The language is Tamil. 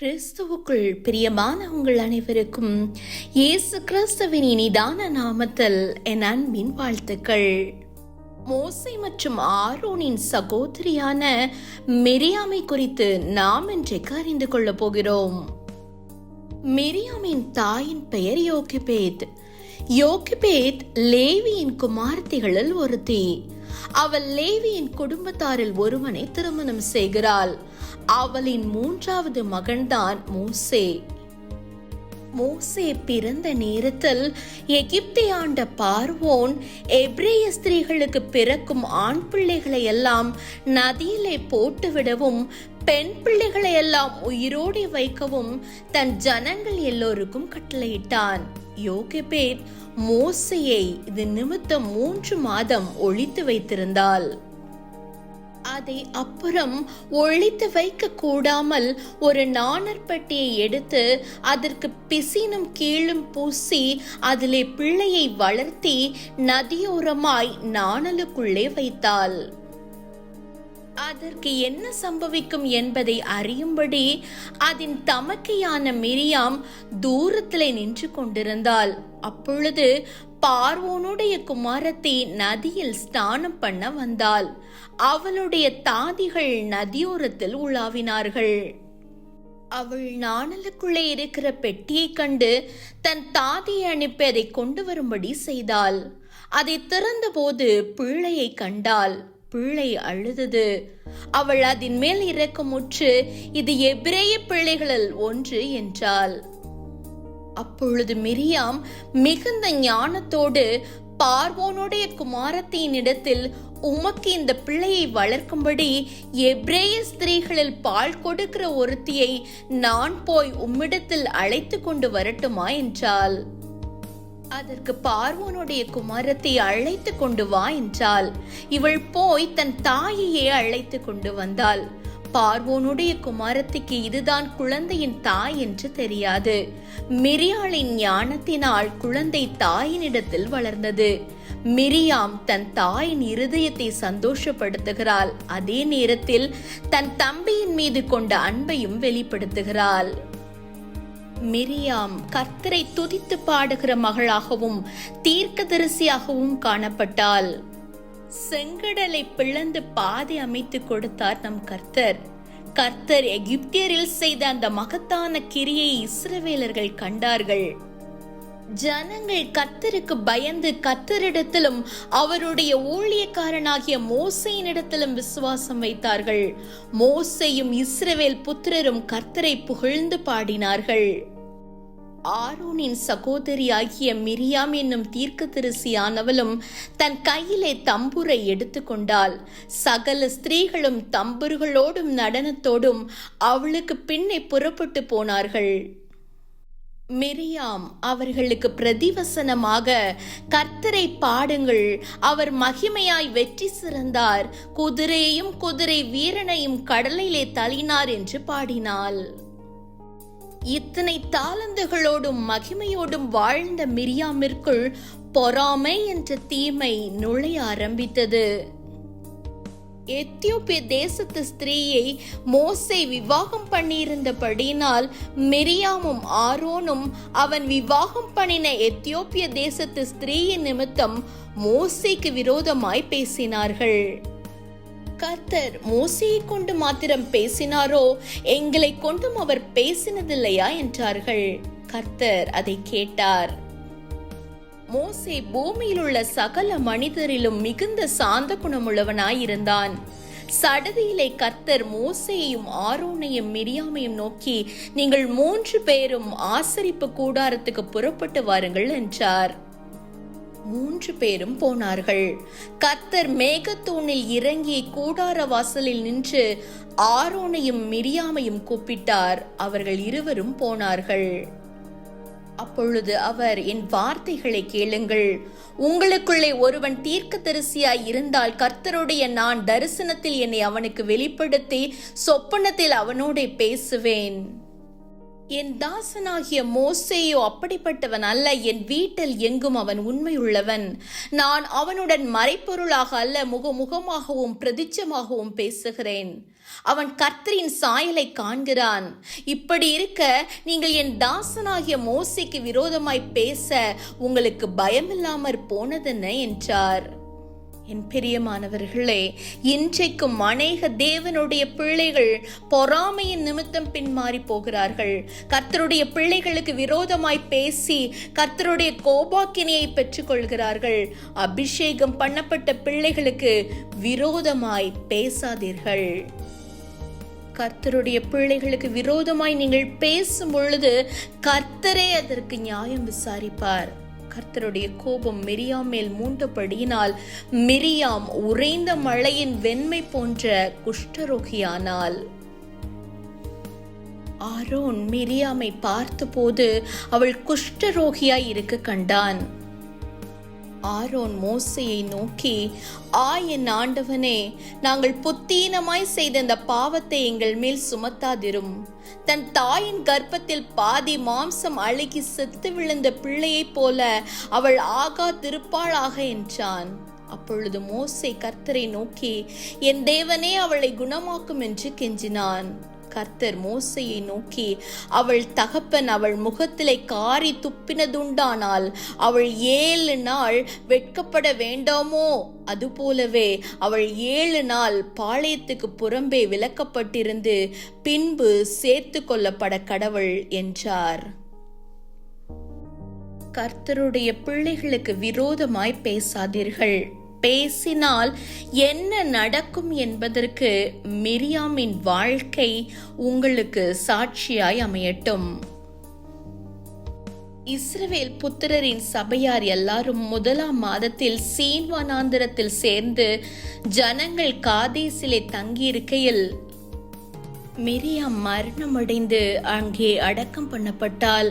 கிறிஸ்துவுக்குள் பிரியமான உங்கள் அனைவருக்கும் இயேசு கிறிஸ்துவின் இனிதான நாமத்தில் என் அன்பின் வாழ்த்துக்கள். மோசை மற்றும் ஆரோனின் சகோதரியான மெரியாமை குறித்து நாம் இன்றைக்கு அறிந்து கொள்ளப் போகிறோம். மெரியாமின் தாயின் பெயர் யோகிபேத். யோகிபேத் லேவியின் குமார்த்திகளில் ஒருத்தி. அவள் லேவியின் குடும்பத்தாரில் ஒருவனை திருமணம் செய்கிறாள். அவளின் மூன்றாவது மகன்தான் மோசே. மோசே பிறந்த நேரத்தில் எகிப்தை ஆண்ட பார்வோன் எப்ரேய ஸ்திரீகளுக்கு பிறக்கும் ஆண் பிள்ளைகளை எல்லாம் நதியிலே போட்டுவிடவும் பெண் பிள்ளைகளை எல்லாம் உயிரோடு வைக்கவும் தன் ஜனங்கள் எல்லோருக்கும் கட்டளையிட்டான். யோகபேத் மோசையை இது நிமித்தம் மூன்று மாதம் ஒழித்து வைத்திருந்தாள். அதை அப்புறம் ஒழித்து வைக்க கூடாமல் ஒரு நாணற்பட்டியை எடுத்து அதற்கு பிசினும் கீழும் பூசி அதிலே பிள்ளையை வளர்த்தி நதியோரமாய் நாணலுக்குள்ளே வைத்தாள். அதற்கு என்ன சம்பவிக்கும் என்பதை அறியும்படி அதன் தமக்கையான மிரியாம் தூரத்திலே நின்று கொண்டிருந்தாள். அப்பொழுது பார்வோனுடைய குமாரத்தை நதியில் ஸ்நானம் பண்ண வந்தாள். அவளுடைய தாதிகள் நதியோரத்தில் உலாவினார்கள். அவள் நாணலுக்குள்ளே இருக்கிற பெட்டியை கண்டு தன் தாதியை அனுப்பி அதை கொண்டு வரும்படி செய்தாள். அதை திறந்தபோது பிள்ளையை கண்டாள். பிள்ளை அழுதது. அவள் அதன் மேல் இறக்கமுற்று இது எபிரேய பிள்ளைகளில் ஒன்று என்றாள். அப்பொழுது மிரியாம் மிகுந்த ஞானத்தோடு பார்வோனுடைய குமாரத்தின் இடத்தில் உமக்கு இந்த பிள்ளையை வளர்க்கும்படி எப்ரேய ஸ்திரீகளில் பால் கொடுக்கிற ஒருத்தியை நான் போய் உம்மிடத்தில் அழைத்து கொண்டு வரட்டுமா என்றாள். அதற்கு பார்வோனுடைய குமாரத்தை அழைத்து கொண்டு வா என்றாள். இவள் போய் தன் தாயையே அழைத்து கொண்டு வந்தாள். பார்வோனுடைய குமாரத்திக்கு இதுதான் குழந்தையின் தாய் என்று தெரியாது. மிரியாளின் ஞானத்தினால் குழந்தை தாயினிடத்தில் வளர்ந்தது. மிரியாம் தன் தாயின் இருதயத்தை சந்தோஷப்படுத்துகிறாள். அதே நேரத்தில் தன் தம்பியின் மீது கொண்ட அன்பையும் வெளிப்படுத்துகிறாள். மிரியாம் கர்த்தரை துதித்து பாடுகிற மகளாகவும் தீர்க்கதரிசியாகவும் காணப்பட்டாள். செங்கடலை பிளந்து பாதை அமைத்து கொடுத்தார் நம் கர்த்தர். கர்த்தர் எகிப்தியரில் செய்த அந்த மகத்தான கிரியை இஸ்ரவேலர்கள் கண்டார்கள். ஜனங்கள் கத்தருக்கு பயந்து கத்தரிடத்திலும் அவருடைய ஊழியக்காரனாகிய மோசையினிடத்திலும் விசுவாசம் வைத்தார்கள். மோசையும் இஸ்ரவேல் புத்திரரும் கர்த்தரை புகழ்ந்து பாடினார்கள். ஆரோனின் சகோதரியாகிய மிரியாம் என்னும் தீர்க்க தீர்க்கதரிசியானவளும் தன் கையிலே தம்புரை எடுத்துக்கொண்டாள். சகல ஸ்திரீகளும் தம்புர்களோடும் நடனத்தோடும் அவளுக்கு பின்னே புறப்பட்டு போனார்கள். மிரியாம் அவர்களுக்கு பிரதிவசனமாக கர்த்தரை பாடுங்கள். அவர் மகிமையாய் வெற்றி சிறந்தார். குதிரையையும் குதிரை வீரனையும் கடலிலே தள்ளினார் என்று பாடினாள். இத்தனை தாளந்துகளோடும் மகிமையோடும் வாழ்ந்த மிரியாமிற்குள் பொறாமை என்ற தீமை நுழைய ஆரம்பித்தது. எத்தியோப்பிய தேசத்து ஸ்திரீயை மோசை விவாகம் பண்ணியிருந்தபடியினால் மிரியாமும் ஆரோனும் அவன் விவாகம் பண்ணின எத்தியோப்பிய தேசத்து ஸ்திரீயின் நிமித்தம் மோசைக்கு விரோதமாய் பேசினார்கள். கர்த்தர் மோசையை கொண்டு மாத்திரம் பேசினாரோ? எங்களை கொண்டும் அவர் பேசினதில்லையா? என்றார்கள். கர்த்தர் அதை கேட்டார். மோசே பூமியில் உள்ள சகல மனிதரிலும் மிகுந்த சாந்த குணமுள்ளவனாயிருந்தான். சடதியிலே கர்த்தர் மோசையையும் ஆரோனையும் மிரியாமையும் நோக்கி நீங்கள் மூன்று பேரும் ஆசரிப்பு கூடாரத்துக்கு புறப்பட்டு வாருங்கள் என்றார். மூன்று பேரும் போனார்கள். கர்த்தர் மேகத்தூணில் இறங்கி கூடார வாசலில் நின்று ஆரோனையும் மிரியாமையும் கூப்பிட்டார். அவர்கள் இருவரும் போனார்கள். அப்பொழுது அவர் என் வார்த்தைகளை கேளுங்கள். உங்களுக்குள்ளே ஒருவன் தீர்க்க தரிசியாய் இருந்தால் கர்த்தருடைய நான் தரிசனத்தில் என்னை அவனுக்கு வெளிப்படுத்தி சொப்பனத்தில் அவனோட பேசுவேன். என் தாசனாகிய மோசேயோ அப்படிப்பட்டவன் அல்ல என் வீட்டில் எங்கும் அவன் உண்மையுள்ளவன். நான் அவனுடன் மறைப்பொருளாக அல்ல முகமுகமாகவும் பிரதிச்சமாகவும் பேசுகிறேன். அவன் கர்த்தரின் சாயலை காண்கிறான். இப்படி இருக்க நீங்கள் என் தாசனாகிய மோசைக்கு விரோதமாய் பேச உங்களுக்கு பயமில்லாமற் போனதென்ன? என்றார். என் பிரியமானவர்களே இன்றைக்கும் அநேக தேவனுடைய பிள்ளைகள் பொறாமையின் நிமித்தம் பின்மாறி போகிறார்கள். கர்த்தருடைய பிள்ளைகளுக்கு விரோதமாய் பேசி கர்த்தருடைய கோபாக்கினையை பெற்றுக்கொள்கிறார்கள். அபிஷேகம் பண்ணப்பட்ட பிள்ளைகளுக்கு விரோதமாய் பேசாதீர்கள். கர்த்தருடைய பிள்ளைகளுக்கு விரோதமாய் நீங்கள் பேசும் பொழுது கர்த்தரே அதற்கு நியாயம் விசாரிப்பார். கர்த்தருடைய கோபம் மெரியாம் மேல் மூண்டபடியினால் மெரியாம் உறைந்த மழையின் வெண்மை போன்ற குஷ்டரோகியானாள். ஆரோன் மிரியாமை பார்த்தபோது அவள் குஷ்டரோகியாய் இருக்க கண்டான். ஆரோன் மோசையை நோக்கி ஆ என் ஆண்டவனே நாங்கள் புத்தீனமாய் செய்த இந்த பாவத்தை எங்கள் மேல் சுமத்தாதிரும். தன் தாயின் கர்ப்பத்தில் பாதி மாம்சம் அழுகி செத்து விழுந்த பிள்ளையைப் போல அவள் ஆகா திருப்பாளாக என்றான். அப்பொழுது மோசை கர்த்தரை நோக்கி என் தேவனே அவளை குணமாக்கும் என்று கெஞ்சினான். கர்த்தர் மோசையை நோக்கி அவள் தகப்பன் அவள் முகத்திலே காரி துப்பினதுண்டானால் அவள் ஏழு நாள் வெட்கப்பட வேண்டாமோ? அதுபோலவே அவள் ஏழு நாள் பாளையத்துக்கு புறம்பே விலக்கப்பட்டிருந்து பின்பு சேர்த்து கொள்ளப்பட கடவுள் என்றார். கர்த்தருடைய பிள்ளைகளுக்கு விரோதமாய் பேசாதீர்கள். பேசினால் என்ன நடக்கும் என்பதற்கு மிரியாமின் வாழ்க்கை உங்களுக்கு சாட்சியாய் அமையட்டும். இஸ்ரவேல் புத்திரரின் சபையார் எல்லாரும் முதலாம் மாதத்தில் சீன் வனாந்திரத்தில் சேர்ந்து ஜனங்கள் காதேசிலே தங்கியிருக்கையில் மிரியாம் மரணமடைந்து அங்கே அடக்கம் பண்ணப்பட்டால்